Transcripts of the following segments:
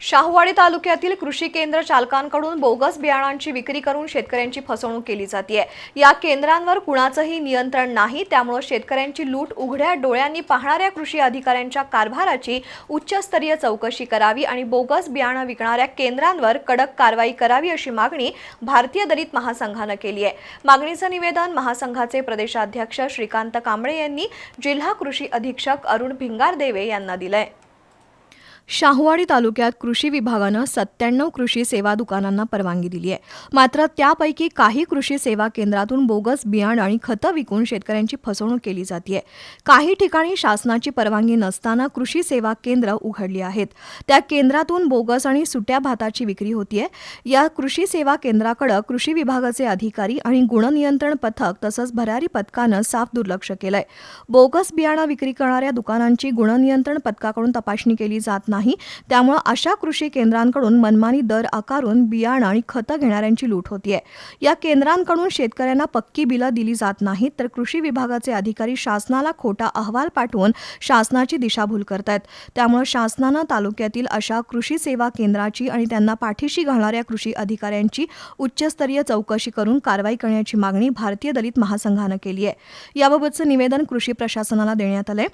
शाहूवाडी तालुक्यातील कृषी केंद्र चालकांकडून बोगस बियाणांची विक्री करून शेतकऱ्यांची फसवणूक केली जाते या केंद्रांवर कुणाचंही नियंत्रण नाही त्यामुळे शेतकऱ्यांची लूट उघड्या डोळ्यांनी पाहणाऱ्या कृषी अधिकाऱ्यांच्या कारभाराची उच्चस्तरीय चौकशी करावी आणि बोगस बियाणं विकणाऱ्या केंद्रांवर कडक कारवाई करावी अशी मागणी भारतीय दलित महासंघानं केली आहे. मागणीचं निवेदन महासंघाचे प्रदेशाध्यक्ष श्रीकांत कांबळे यांनी जिल्हा कृषी अधीक्षक अरुण भिंगारदेवे यांना दिलंय. शाहूवाडी तालुक्यात कृषी विभागानं सत्त्याण्णव कृषी सेवा दुकानांना परवानगी दिली आहे. मात्र त्यापैकी काही कृषी सेवा केंद्रातून बोगस बियाणं आणि खतं विकून शेतकऱ्यांची फसवणूक केली जाते काही ठिकाणी शासनाची परवानगी नसताना कृषी सेवा केंद्र उघडली आहेत. त्या केंद्रातून बोगस आणि सुट्या भाताची विक्री होतीये. या कृषी सेवा केंद्राकडे कृषी विभागाचे अधिकारी आणि गुणनियंत्रण पथक तसंच भरारी पथकानं साफ दुर्लक्ष केलंय. बोगस बियाणं विक्री करणाऱ्या दुकानांची गुणनियंत्रण पथकाकडून तपासणी केली जात नाही. त्यामुळे अशा कृषी केंद्रांकडून मनमानी दर आकारून बियाणं आणि खतं घेणाऱ्यांची लूट होतीये. या केंद्रांकडून शेतकऱ्यांना पक्की बिलं दिली जात नाहीत तर कृषी विभागाचे अधिकारी शासनाला खोटा अहवाल पाठवून शासनाची दिशाभूल करतायत. त्यामुळे शासनानं तालुक्यातील अशा कृषी सेवा केंद्राची आणि त्यांना पाठीशी घालणाऱ्या कृषी अधिकाऱ्यांची उच्चस्तरीय चौकशी करून कारवाई करण्याची मागणी भारतीय दलित महासंघानं केली आहे याबाबतचं निवेदन कृषी प्रशासनाला देण्यात आलंय.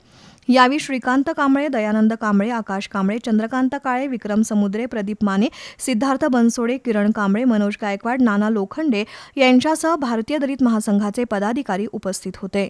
यावेळी श्रीकांत कांबळे दयानंद कांबळे आकाश कांबळे चंद्रकांत काळे विक्रम समुद्रे प्रदीप माने सिद्धार्थ बनसोडे किरण कांबळे मनोज गायकवाड नाना लोखंडे यांच्यासह भारतीय दलित महासंघाचे पदाधिकारी उपस्थित होते.